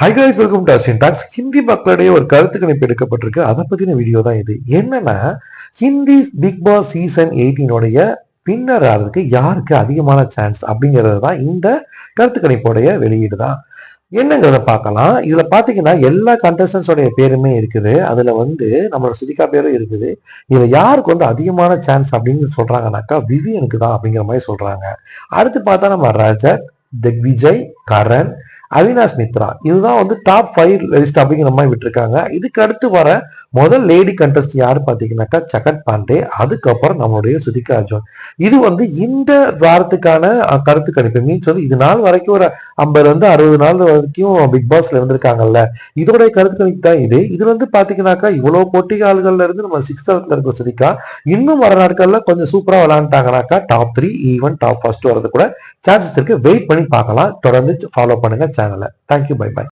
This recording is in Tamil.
Hi guys welcome to Ashwin talks Hindi மக்களிடையே ஒரு கருத்து கணிப்பு எடுக்கப்பட்டிருக்கு. அதை பற்றின வீடியோ தான் இது. என்னன்னா ஹிந்தி பிக் பாஸ் சீசன் எயிட்டீனுடைய பின்னர் ஆகிறதுக்கு யாருக்கு அதிகமான சான்ஸ் அப்படிங்கிறது தான் இந்த கருத்து கணிப்போடைய வெளியீடு தான். என்னங்கிறத பார்க்கலாம். இதுல பாத்தீங்கன்னா எல்லா கண்டஸ்டன்ஸோடைய பேருமே இருக்குது. அதுல வந்து நம்மளோட சுதிகா பேரும் இருக்குது. இதுல யாருக்கு வந்து அதிகமான சான்ஸ் அப்படின்னு சொல்றாங்கனாக்கா விவியனுக்கு தான் அப்படிங்கிற மாதிரி சொல்றாங்க. அடுத்து பார்த்தா நம்ம ரஜத் திக்விஜய் கரண் அவினாஷ் மித்ரா. இதுதான் வந்து டாப் ஃபைவ் லிஸ்ட் அப்படிங்கிற மாதிரி விட்டுருக்காங்க. இதுக்கு அடுத்து வர முதல் லேடி கண்டஸ்ட் யாரு பார்த்தீங்கன்னாக்கா சகத் பாண்டே அதுக்கப்புறம் நம்மளுடைய சுதிகா அர்ஜுன் இது வந்து இந்த வாரத்துக்கான கருத்து கணிப்பு. மீன்ஸ் வந்து இது நாள் வரைக்கும் ஒரு ஐம்பதுல இருந்து அறுபது நாள் வரைக்கும் பிக் பாஸ்ல இருந்திருக்காங்கல்ல. இதோடைய கருத்து கணிப்பு தான் இது. இது வந்து பாத்தீங்கன்னாக்கா இவ்வளவு போட்டியாளர்கள்ல இருந்து நம்ம சிக்ஸ்த் இருக்க சுதிகா இன்னும் வர நாட்கள்ல கொஞ்சம் சூப்பரா விளையாண்டாங்கனாக்கா top three even top first வரது கூட சான்சஸ் இருக்கு. வெயிட் பண்ணி பார்க்கலாம். தொடர்ந்து ஃபாலோ பண்ணுங்க. சேனலை தேங்க்யூ பை பை